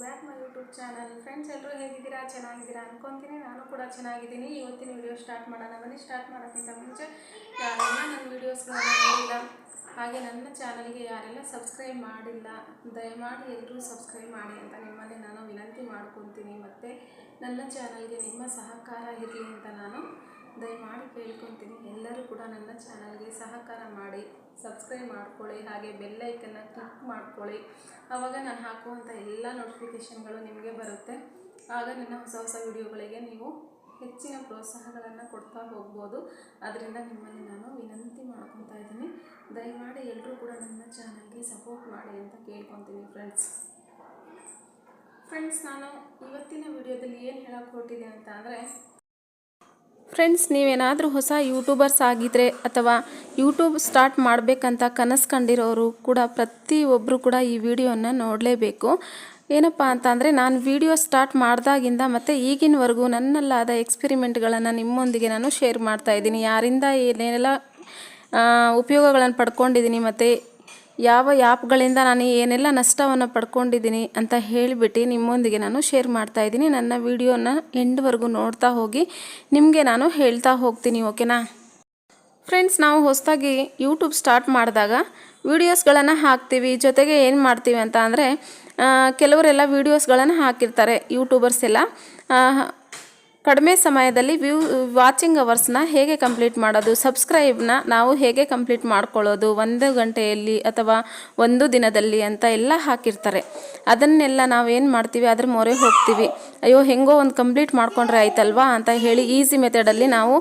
Back my YouTube channel. Friends ಎಲ್ಲರೂ ಹೇಗಿದ್ದೀರಾ? ಚೆನ್ನಾಗಿದ್ದೀರಾ ಅನ್ಕೊಂತೀನಿ. ನಾನು ಕೂಡ ಚೆನ್ನಾಗಿದ್ದೀನಿ. ಇವತ್ತಿನ ವಿಡಿಯೋ ಸ್ಟಾರ್ಟ್ ಮಾಡೋಣ. ಬನ್ನಿ ಸ್ಟಾರ್ಟ್ ಮಾಡೋಕ್ಕಿಂತ ಮುಂಚೆ ಯಾರೆಲ್ಲ ನನ್ನ ವೀಡಿಯೋಸ್ಗಳನ್ನ ನೋಡಿಲ್ಲ, ಹಾಗೆ ನನ್ನ ಚಾನಲ್ಗೆ ಯಾರೆಲ್ಲ ಸಬ್ಸ್ಕ್ರೈಬ್ ಮಾಡಿಲ್ಲ, ದಯಮಾಡಿ ಎಲ್ಲರೂ ಸಬ್ಸ್ಕ್ರೈಬ್ ಮಾಡಿ ಅಂತ ನಿಮ್ಮಲ್ಲಿ ನಾನು ವಿನಂತಿ ಮಾಡ್ಕೊತೀನಿ. ಮತ್ತು ನನ್ನ ಚಾನಲ್ಗೆ ನಿಮ್ಮ ಸಹಕಾರ ಇರಲಿ ಅಂತ ನಾನು ದಯಮಾಡಿ ಕೇಳ್ಕೊತೀನಿ ಎಲ್ಲರೂ ಕೂಡ ನನ್ನ ಚಾನಲ್ಗೆ ಸಹಕಾರ ಮಾಡಿ, ಸಬ್ಸ್ಕ್ರೈಬ್ ಮಾಡ್ಕೊಳ್ಳಿ, ಹಾಗೆ ಬೆಲ್ ಐಕನ್ನ ಕ್ಲಿಕ್ ಮಾಡ್ಕೊಳ್ಳಿ. ಆವಾಗ ನಾನು ಹಾಕುವಂಥ ಎಲ್ಲ ನೋಟಿಫಿಕೇಷನ್ಗಳು ನಿಮಗೆ ಬರುತ್ತೆ. ಆಗ ನನ್ನ ಹೊಸ ಹೊಸ ವಿಡಿಯೋಗಳಿಗೆ ನೀವು ಹೆಚ್ಚಿನ ಪ್ರೋತ್ಸಾಹಗಳನ್ನು ಕೊಡ್ತಾ ಹೋಗ್ಬೋದು. ಅದರಿಂದ ನಿಮ್ಮಲ್ಲಿ ನಾನು ವಿನಂತಿ ಮಾಡ್ಕೊತಾ ಇದ್ದೀನಿ. ದಯಮಾಡಿ ಎಲ್ಲರೂ ಕೂಡ ನನ್ನ ಚಾನಲ್ಗೆ ಸಪೋರ್ಟ್ ಮಾಡಿ ಅಂತ ಕೇಳ್ಕೊತೀನಿ ಫ್ರೆಂಡ್ಸ್. ಫ್ರೆಂಡ್ಸ್, ನಾನು ಇವತ್ತಿನ ವಿಡಿಯೋದಲ್ಲಿ ಏನು ಹೇಳೋಕ್ಕೆ ಹೊರಟಿದೆ ಅಂತ ಅಂದರೆ ಫ್ರೆಂಡ್ಸ್, ನೀವೇನಾದರೂ ಹೊಸ ಯೂಟ್ಯೂಬರ್ಸ್ ಆಗಿದ್ರೆ ಅಥವಾ ಯೂಟ್ಯೂಬ್ ಸ್ಟಾರ್ಟ್ ಮಾಡಬೇಕಂತ ಕನಸು ಕಂಡಿರೋರು ಕೂಡ ಪ್ರತಿಯೊಬ್ಬರು ಕೂಡ ಈ ವಿಡಿಯೋನ ನೋಡಲೇಬೇಕು. ಏನಪ್ಪ ಅಂತ ಅಂದರೆ, ನಾನು ವಿಡಿಯೋ ಸ್ಟಾರ್ಟ್ ಮಾಡಿದಾಗಿಂದ ಮತ್ತು ಈಗಿನವರೆಗೂ ನನ್ನಲ್ಲಾದ ಎಕ್ಸ್ಪೆರಿಮೆಂಟ್ಗಳನ್ನು ನಿಮ್ಮೊಂದಿಗೆ ನಾನು ಶೇರ್ ಮಾಡ್ತಾ ಇದ್ದೀನಿ. ಯಾರಿಂದ ಏನೆಲ್ಲ ಉಪಯೋಗಗಳನ್ನು ಪಡ್ಕೊಂಡಿದ್ದೀನಿ ಮತ್ತು ಯಾವ ಆ್ಯಪ್ಗಳಿಂದ ನಾನು ಏನೆಲ್ಲ ನಷ್ಟವನ್ನು ಪಡ್ಕೊಂಡಿದ್ದೀನಿ ಅಂತ ಹೇಳಿಬಿಟ್ಟು ನಿಮ್ಮೊಂದಿಗೆ ನಾನು ಶೇರ್ ಮಾಡ್ತಾ ಇದ್ದೀನಿ. ನನ್ನ ವಿಡಿಯೋನ ಎಂಡ್ವರೆಗೂ ನೋಡ್ತಾ ಹೋಗಿ ನಿಮಗೆ ನಾನು ಹೇಳ್ತಾ ಹೋಗ್ತೀನಿ, ಓಕೆನಾ? ಫ್ರೆಂಡ್ಸ್, ನಾವು ಹೊಸದಾಗಿ ಯೂಟ್ಯೂಬ್ ಸ್ಟಾರ್ಟ್ ಮಾಡಿದಾಗ ವೀಡಿಯೋಸ್ಗಳನ್ನು ಹಾಕ್ತೀವಿ. ಜೊತೆಗೆ ಏನು ಮಾಡ್ತೀವಿ ಅಂತ ಅಂದರೆ ಕೆಲವರೆಲ್ಲ ವೀಡಿಯೋಸ್ಗಳನ್ನು ಹಾಕಿರ್ತಾರೆ ಯೂಟ್ಯೂಬರ್ಸ್ ಎಲ್ಲ. ಕಡಿಮೆ ಸಮಯದಲ್ಲಿ ವ್ಯೂ ವಾಚಿಂಗ್ ಅವರ್ಸ್ನ ಹೇಗೆ ಕಂಪ್ಲೀಟ್ ಮಾಡೋದು? ಸಬ್ಸ್ಕ್ರೈಬ್ನ ನಾವು ಹೇಗೆ ಕಂಪ್ಲೀಟ್ ಮಾಡ್ಕೊಳ್ಳೋದು? ಒಂದು ಗಂಟೆಯಲ್ಲಿ ಅಥವಾ ಒಂದು ದಿನದಲ್ಲಿ ಅಂತ ಎಲ್ಲ ಹಾಕಿರ್ತಾರೆ. ಅದನ್ನೆಲ್ಲ ನಾವು ಏನು ಮಾಡ್ತೀವಿ? ಅದ್ರ ಮೊರೆ ಹೋಗ್ತೀವಿ. ಅಯ್ಯೋ, ಹೆಂಗೋ ಒಂದು ಕಂಪ್ಲೀಟ್ ಮಾಡ್ಕೊಂಡ್ರೆ ಆಯ್ತಲ್ವಾ ಅಂತ ಹೇಳಿ ಈಸಿ ಮೆಥಡಲ್ಲಿ ನಾವು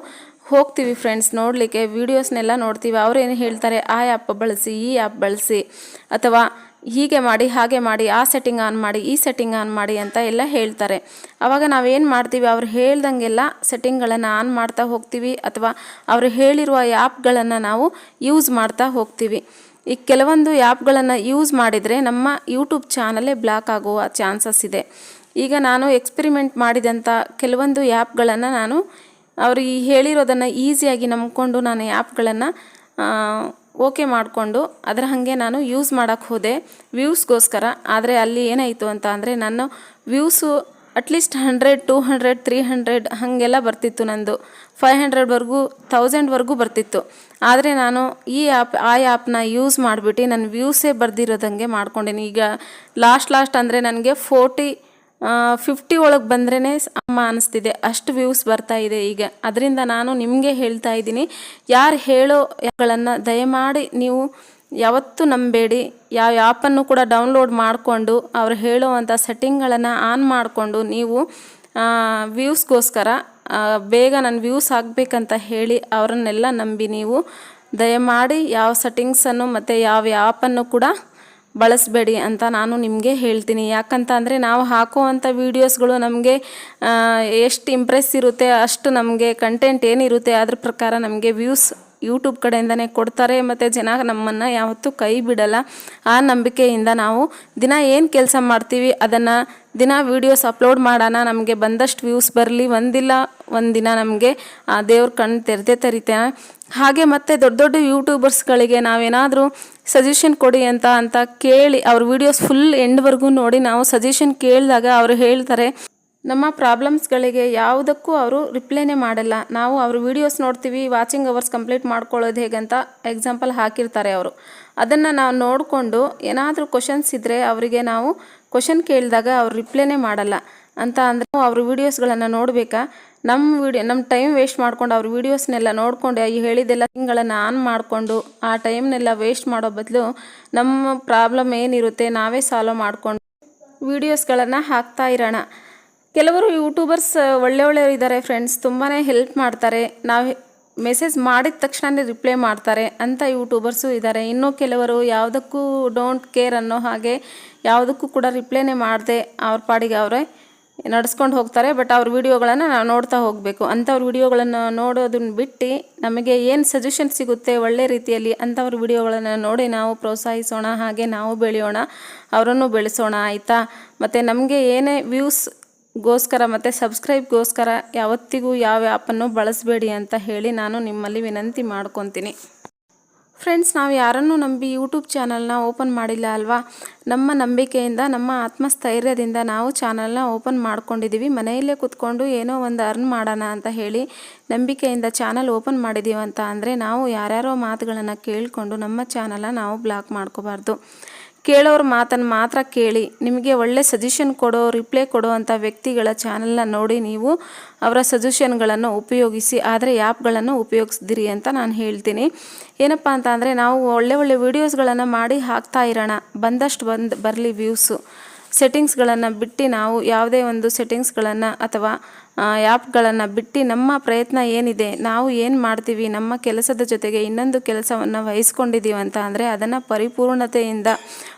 ಹೋಗ್ತೀವಿ ಫ್ರೆಂಡ್ಸ್ ನೋಡಲಿಕ್ಕೆ ವೀಡಿಯೋಸ್ನೆಲ್ಲ ನೋಡ್ತೀವಿ. ಅವ್ರೇನು ಹೇಳ್ತಾರೆ? ಆ ಆ್ಯಪ್ ಬಳಸಿ, ಈ ಆ್ಯಪ್ ಬಳಸಿ. ಅಥವಾ ಹೀಗೆ ಮಾಡಿ, ಹಾಗೆ ಮಾಡಿ, ಆ ಸೆಟ್ಟಿಂಗ್ ಆನ್ ಮಾಡಿ, ಈ ಸೆಟ್ಟಿಂಗ್ ಆನ್ ಮಾಡಿ ಅಂತ ಎಲ್ಲ ಹೇಳ್ತಾರೆ. ಆವಾಗ ನಾವೇನು ಮಾಡ್ತೀವಿ, ಅವ್ರು ಹೇಳ್ದಂಗೆಲ್ಲ ಸೆಟ್ಟಿಂಗ್ಗಳನ್ನು ಆನ್ ಮಾಡ್ತಾ ಹೋಗ್ತೀವಿ, ಅಥವಾ ಅವರು ಹೇಳಿರುವ ಆ್ಯಪ್ಗಳನ್ನು ನಾವು ಯೂಸ್ ಮಾಡ್ತಾ ಹೋಗ್ತೀವಿ. ಈ ಕೆಲವೊಂದು ಆ್ಯಪ್ಗಳನ್ನು ಯೂಸ್ ಮಾಡಿದರೆ ನಮ್ಮ ಯೂಟ್ಯೂಬ್ ಚಾನಲೇ ಬ್ಲಾಕ್ ಆಗುವ ಚಾನ್ಸಸ್ ಇದೆ. ಈಗ ನಾನು ಎಕ್ಸ್ಪೆರಿಮೆಂಟ್ ಮಾಡಿದಂಥ ಕೆಲವೊಂದು ಆ್ಯಪ್ಗಳನ್ನು ನಾನು ಅವ್ರಿಗೆ ಹೇಳಿರೋದನ್ನು ಈಸಿಯಾಗಿ ನಂಬಿಕೊಂಡು ನಾನು ಆ್ಯಪ್ಗಳನ್ನು ಓಕೆ ಮಾಡಿಕೊಂಡು ಅದರ ಹಾಗೆ ನಾನು ಯೂಸ್ ಮಾಡೋಕ್ಕೆ ಹೋದೆ. ವ್ಯೂಸ್ಗೋಸ್ಕರ ಆದರೆ ಅಲ್ಲಿ ಏನಾಯಿತು ಅಂತ ಅಂದರೆ ನಾನು views at least hundred two hundred three hundred ಹಾಗೆಲ್ಲ ಬರ್ತಿತ್ತು ನಂದು. ಫೈವ್ ಹಂಡ್ರೆಡ್ವರೆಗೂ ತೌಸಂಡ್ವರೆಗೂ ಬರ್ತಿತ್ತು. ಆದರೆ ನಾನು ಈ ಆ್ಯಪ್ ಆ ಆ್ಯಪ್ನ ಯೂಸ್ ಮಾಡಿಬಿಟ್ಟು ನನ್ನ ವ್ಯೂಸೇ ಬರ್ದಿರೋದಂಗೆ ಮಾಡ್ಕೊಂಡೇನಿ. ಈಗ ಲಾಸ್ಟ್ ಲಾಸ್ಟ್ ಅಂದರೆ ನನಗೆ ಫೋರ್ಟಿ ಫಿಫ್ಟಿ ಒಳಗೆ ಬಂದ್ರೇ ಅಮ್ಮ ಅನಿಸ್ತಿದೆ. ಅಷ್ಟು ವ್ಯೂಸ್ ಬರ್ತಾ ಇದೆ ಈಗ. ಅದರಿಂದ ನಾನು ನಿಮಗೆ ಹೇಳ್ತಾ ಇದ್ದೀನಿ. ಯಾರು ಹೇಳೋ ಗಳನ್ನು ದಯಮಾಡಿ ನೀವು ಯಾವತ್ತೂ ನಂಬೇಡಿ. ಯಾವ ಆ್ಯಪನ್ನು ಕೂಡ ಡೌನ್ಲೋಡ್ ಮಾಡಿಕೊಂಡು ಅವ್ರು ಹೇಳುವಂಥ ಸೆಟ್ಟಿಂಗ್ಗಳನ್ನು ಆನ್ ಮಾಡಿಕೊಂಡು ನೀವು ವ್ಯೂಸ್ಗೋಸ್ಕರ ಬೇಗ ನನ್ನ ವ್ಯೂಸ್ ಆಗಬೇಕಂತ ಹೇಳಿ ಅವರನ್ನೆಲ್ಲ ನಂಬಿ ನೀವು ದಯಮಾಡಿ ಯಾವ ಸೆಟ್ಟಿಂಗ್ಸನ್ನು ಮತ್ತು ಯಾವ ಆ್ಯಪನ್ನು ಕೂಡ ಬಳಸಬೇಡಿ ಅಂತ ನಾನು ನಿಮಗೆ ಹೇಳ್ತೀನಿ. ಯಾಕಂತ ಅಂದರೆ ನಾವು ಹಾಕುವಂಥ ವೀಡಿಯೋಸ್ಗಳು ನಮಗೆ ಎಷ್ಟು ಇಂಪ್ರೆಸ್ ಇರುತ್ತೆ, ಅಷ್ಟು ನಮಗೆ ಕಂಟೆಂಟ್ ಏನಿರುತ್ತೆ, ಅದ್ರ ಪ್ರಕಾರ ನಮಗೆ ವ್ಯೂಸ್ ಯೂಟ್ಯೂಬ್ ಕಡೆಯಿಂದನೇ ಕೊಡ್ತಾರೆ, ಮತ್ತು ಜನ ನಮ್ಮನ್ನು ಯಾವತ್ತೂ ಕೈ ಬಿಡಲ್ಲ. ಆ ನಂಬಿಕೆಯಿಂದ ನಾವು ದಿನ ಏನು ಕೆಲಸ ಮಾಡ್ತೀವಿ, ಅದನ್ನು ದಿನ ವೀಡಿಯೋಸ್ ಅಪ್ಲೋಡ್ ಮಾಡೋಣ, ನಮಗೆ ಬಂದಷ್ಟು ವ್ಯೂಸ್ ಬರಲಿ, ಒಂದಿಲ್ಲ, ಒಂದಿನ ನಮಗೆ ಆ ದೇವ್ರ ಕಣ್ಣು ತೆರೆದೆ ತರಿತೆ. ಹಾಗೆ ಮತ್ತೆ ದೊಡ್ಡ ದೊಡ್ಡ ಯೂಟ್ಯೂಬರ್ಸ್ಗಳಿಗೆ ನಾವೇನಾದರೂ ಸಜೆಷನ್ ಕೊಡಿ ಅಂತ ಅಂತ ಕೇಳಿ, ಅವ್ರ ವೀಡಿಯೋಸ್ ಫುಲ್ ಎಂಡ್ವರೆಗೂ ನೋಡಿ ನಾವು ಸಜೆಷನ್ ಕೇಳಿದಾಗ ಅವರು ಹೇಳ್ತಾರೆ ನಮ್ಮ ಪ್ರಾಬ್ಲಮ್ಸ್ಗಳಿಗೆ ಯಾವುದಕ್ಕೂ ಅವರು ರಿಪ್ಲೈನೇ ಮಾಡಲ್ಲ. ನಾವು ಅವ್ರ ವೀಡಿಯೋಸ್ ನೋಡ್ತೀವಿ ವಾಚಿಂಗ್ ಅವರ್ಸ್ ಕಂಪ್ಲೀಟ್ ಮಾಡ್ಕೊಳ್ಳೋದು ಹೇಗಂತ ಎಕ್ಸಾಂಪಲ್ ಹಾಕಿರ್ತಾರೆ ಅವರು. ಅದನ್ನು ನಾವು ನೋಡಿಕೊಂಡು ಏನಾದರೂ ಕ್ವಶನ್ಸ್ ಇದ್ದರೆ ಅವರಿಗೆ ನಾವು ಕ್ವಶನ್ ಕೇಳಿದಾಗ ಅವ್ರು ರಿಪ್ಲೈನೇ ಮಾಡಲ್ಲ. ಅಂತ ಅಂದರೆ ಅವ್ರ ವೀಡಿಯೋಸ್ಗಳನ್ನು ನೋಡಬೇಕಾ? ನಮ್ಮ ವಿಡಿಯೋ ನಮ್ಮ ಟೈಮ್ ವೇಸ್ಟ್ ಮಾಡ್ಕೊಂಡು ಅವ್ರ ವೀಡಿಯೋಸ್ನೆಲ್ಲ ನೋಡಿಕೊಂಡು ಈ ಹೇಳಿದೆಲ್ಲ ತಿಂಗಳನ್ನು ಆನ್ ಮಾಡಿಕೊಂಡು ಆ ಟೈಮ್ನೆಲ್ಲ ವೇಸ್ಟ್ ಮಾಡೋ ಬದಲು ನಮ್ಮ ಪ್ರಾಬ್ಲಮ್ ಏನಿರುತ್ತೆ ನಾವೇ ಸಾಲ್ವ್ ಮಾಡಿಕೊಂಡು ವೀಡಿಯೋಸ್ಗಳನ್ನು ಹಾಕ್ತಾ ಇರೋಣ. ಕೆಲವರು ಯೂಟ್ಯೂಬರ್ಸ್ ಒಳ್ಳೆ ಒಳ್ಳೆಯವರು ಇದ್ದಾರೆ ಫ್ರೆಂಡ್ಸ್ ತುಂಬಾ ಹೆಲ್ಪ್ ಮಾಡ್ತಾರೆ. ನಾವು ಮೆಸೇಜ್ ಮಾಡಿದ ತಕ್ಷಣವೇ ರಿಪ್ಲೈ ಮಾಡ್ತಾರೆ ಅಂಥ ಯೂಟ್ಯೂಬರ್ಸು ಇದ್ದಾರೆ ಇನ್ನೂ ಕೆಲವರು ಯಾವುದಕ್ಕೂ ಡೋಂಟ್ ಕೇರ್ ಅನ್ನೋ ಹಾಗೆ ಯಾವುದಕ್ಕೂ ಕೂಡ ರಿಪ್ಲೈನೇ ಮಾಡದೆ ಅವ್ರ ಪಾಡಿಗೆ ಅವರೇ ನಡೆಸ್ಕೊಂಡು ಹೋಗ್ತಾರೆ. ಬಟ್ ಅವ್ರ ವಿಡಿಯೋಗಳನ್ನು ನಾವು ನೋಡ್ತಾ ಹೋಗಬೇಕು. ಅಂಥವ್ರ ವಿಡಿಯೋಗಳನ್ನು ನೋಡೋದನ್ನ ಬಿಟ್ಟು ನಮಗೆ ಏನು ಸಜೆಷನ್ ಸಿಗುತ್ತೆ ಒಳ್ಳೆ ರೀತಿಯಲ್ಲಿ ಅಂಥವ್ರ ವಿಡಿಯೋಗಳನ್ನು ನೋಡಿ ನಾವು ಪ್ರೋತ್ಸಾಹಿಸೋಣ, ಹಾಗೆ ನಾವು ಬೆಳೆಯೋಣ, ಅವರನ್ನು ಬೆಳೆಸೋಣ, ಆಯಿತಾ? ಮತ್ತು ನಮಗೆ ಏನೇ ವ್ಯೂಸ್ ಗೋಸ್ಕರ ಮತ್ತು ಸಬ್ಸ್ಕ್ರೈಬ್ಗೋಸ್ಕರ ಯಾವತ್ತಿಗೂ ಯಾವ ಆ್ಯಪನ್ನು ಬಳಸಬೇಡಿ ಅಂತ ಹೇಳಿ ನಾನು ನಿಮ್ಮಲ್ಲಿ ವಿನಂತಿ ಮಾಡ್ಕೊತೀನಿ. ಫ್ರೆಂಡ್ಸ್, ನಾವು ಯಾರನ್ನು ನಂಬಿ ಯೂಟ್ಯೂಬ್ ಚಾನಲ್ನ ಓಪನ್ ಮಾಡಿಲ್ಲ ಅಲ್ವಾ? ನಮ್ಮ ನಂಬಿಕೆಯಿಂದ, ನಮ್ಮ ಆತ್ಮಸ್ಥೈರ್ಯದಿಂದ ನಾವು ಚಾನಲ್ನ ಓಪನ್ ಮಾಡ್ಕೊಂಡಿದ್ದೀವಿ ಮನೆಯಲ್ಲೇ ಕೂತ್ಕೊಂಡು ಏನೋ ಒಂದು ಅರ್ನ್ ಮಾಡೋಣ ಅಂತ ಹೇಳಿ ನಂಬಿಕೆಯಿಂದ ಚಾನಲ್ ಓಪನ್ ಮಾಡಿದ್ದೀವಿ ಅಂತ ಅಂದರೆ ನಾವು ಯಾರ್ಯಾರೋ ಮಾತುಗಳನ್ನು ಕೇಳಿಕೊಂಡು ನಮ್ಮ ಚಾನಲ್ನ ನಾವು ಬ್ಲಾಕ್ ಮಾಡ್ಕೋಬಾರ್ದು. ಕೇಳೋರ ಮಾತನ್ನು ಮಾತ್ರ ಕೇಳಿ. ನಿಮಗೆ ಒಳ್ಳೆ ಸಜೆಷನ್ ಕೊಡೋ ರಿಪ್ಲೈ ಕೊಡೋ ಅಂಥ ವ್ಯಕ್ತಿಗಳ ಚಾನಲ್ನ ನೋಡಿ ನೀವು ಅವರ ಸಜೆಷನ್ಗಳನ್ನು ಉಪಯೋಗಿಸಿ, ಆದರೆ ಆ್ಯಪ್ಗಳನ್ನು ಉಪಯೋಗಿಸ್ದಿರಿ ಅಂತ ನಾನು ಹೇಳ್ತೀನಿ. ಏನಪ್ಪ ಅಂತ ಅಂದರೆ ನಾವು ಒಳ್ಳೆ ಒಳ್ಳೆ ವೀಡಿಯೋಸ್ಗಳನ್ನು ಮಾಡಿ ಹಾಕ್ತಾ ಇರೋಣ. ಬಂದಷ್ಟು ಬಂದು ಬರಲಿ ವ್ಯೂಸು ಸೆಟ್ಟಿಂಗ್ಸ್ಗಳನ್ನು ಬಿಟ್ಟು ನಾವು ಯಾವುದೇ ಒಂದು ಸೆಟ್ಟಿಂಗ್ಸ್ಗಳನ್ನು ಅಥವಾ ಆ್ಯಪ್ಗಳನ್ನು ಬಿಟ್ಟು ನಮ್ಮ ಪ್ರಯತ್ನ ಏನಿದೆ, ನಾವು ಏನು ಮಾಡ್ತೀವಿ, ನಮ್ಮ ಕೆಲಸದ ಜೊತೆಗೆ ಇನ್ನೊಂದು ಕೆಲಸವನ್ನು ವಹಿಸ್ಕೊಂಡಿದ್ದೀವಿ ಅಂತ ಅಂದರೆ ಅದನ್ನು ಪರಿಪೂರ್ಣತೆಯಿಂದ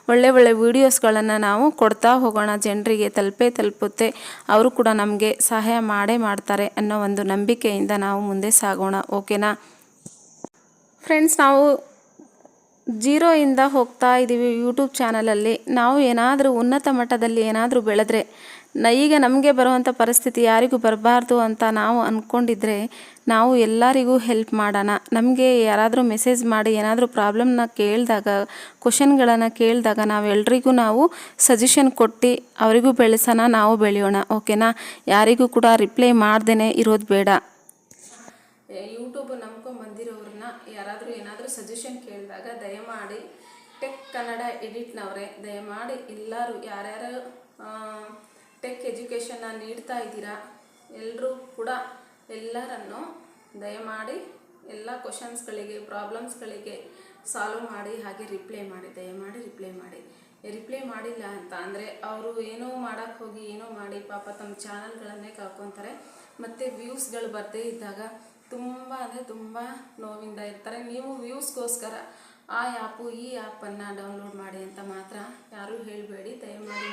ಒಳ್ಳೆ ಒಳ್ಳೆ ವೀಡಿಯೋಸ್ಗಳನ್ನು ನಾವು ಕೊಡ್ತಾ ಹೋಗೋಣ. ಜನರಿಗೆ ತಲುಪೇ ತಲುಪುತ್ತೆ. ಅವರು ಕೂಡ ನಮಗೆ ಸಹಾಯ ಮಾಡೇ ಮಾಡ್ತಾರೆ ಅನ್ನೋ ಒಂದು ನಂಬಿಕೆಯಿಂದ ನಾವು ಮುಂದೆ ಸಾಗೋಣ. ಓಕೆನಾ? ಫ್ರೆಂಡ್ಸ್, ನಾವು ಜೀರೋಯಿಂದ ಹೋಗ್ತಾ ಇದ್ದೀವಿ ಯೂಟ್ಯೂಬ್ ಚಾನಲಲ್ಲಿ. ನಾವು ಏನಾದರೂ ಉನ್ನತ ಮಟ್ಟದಲ್ಲಿ ಏನಾದರೂ ಬೆಳೆದ್ರೆ ನ ಈಗ ನಮಗೆ ಬರುವಂಥ ಪರಿಸ್ಥಿತಿ ಯಾರಿಗೂ ಬರಬಾರ್ದು ಅಂತ ನಾವು ಅಂದ್ಕೊಂಡಿದ್ರೆ ನಾವು ಎಲ್ಲರಿಗೂ ಹೆಲ್ಪ್ ಮಾಡೋಣ. ನಮಗೆ ಯಾರಾದರೂ ಮೆಸೇಜ್ ಮಾಡಿ ಏನಾದರೂ ಪ್ರಾಬ್ಲಮ್ನ ಕೇಳಿದಾಗ ಕ್ವಶನ್ಗಳನ್ನು ಕೇಳಿದಾಗ ನಾವೆಲ್ಲರಿಗೂ ನಾವು ಸಜೆಷನ್ ಕೊಟ್ಟು ಅವರಿಗೂ ಬೆಳೆಸೋಣ, ನಾವು ಬೆಳೆಯೋಣ. ಓಕೆನಾ ಯಾರಿಗೂ ಕೂಡ ರಿಪ್ಲೈ ಮಾಡ್ದೇ ಇರೋದು ಬೇಡ. ಯೂಟ್ಯೂಬ್ ನಂಬ್ಕೊಂಡು ಬಂದಿರೋರನ್ನ ಯಾರಾದರೂ ಏನಾದರೂ ಸಜೆಷನ್ ಕೇಳಿದಾಗ ದಯಮಾಡಿ ಟೆಕ್ ಕನ್ನಡ ಎಡಿಟ್ನವರೇ ದಯಮಾಡಿ ಎಲ್ಲರೂ ಯಾರ್ಯಾರು ಟೆಕ್ ಎಜುಕೇಷನ್ನ ನೀಡ್ತಾ ಇದ್ದೀರಾ? ಎಲ್ಲರೂ ಕೂಡ ಎಲ್ಲರನ್ನು ದಯಮಾಡಿ ಎಲ್ಲ ಕ್ವಶನ್ಸ್ಗಳಿಗೆ ಪ್ರಾಬ್ಲಮ್ಸ್ಗಳಿಗೆ ಸಾಲ್ವ್ ಮಾಡಿ, ಹಾಗೆ ರಿಪ್ಲೈ ಮಾಡಿ, ದಯಮಾಡಿ ರಿಪ್ಲೈ ಮಾಡಿ. ರಿಪ್ಲೈ ಮಾಡಿಲ್ಲ ಅಂತ ಅಂದರೆ ಅವರು ಏನೋ ಮಾಡೋಕ್ಕೆ ಹೋಗಿ, ಏನೋ ಮಾಡಿ ಪಾಪ ತಮ್ಮ ಚಾನಲ್ಗಳನ್ನೇ ಕಳ್ಕೊತಾರೆ. ಮತ್ತು ವ್ಯೂಸ್ಗಳು ಬರದೇ ಇದ್ದಾಗ ತುಂಬ ಅಂದರೆ ತುಂಬ ನೋವಿಂದ ಇರ್ತಾರೆ. ನೀವು ವ್ಯೂಸ್ಗೋಸ್ಕರ ಆ ಆ್ಯಪು ಈ ಆ್ಯಪನ್ನು ಡೌನ್ಲೋಡ್ ಮಾಡಿ ಅಂತ ಮಾತ್ರ ಯಾರೂ ಹೇಳಬೇಡಿ. ದಯಮಾಡಿ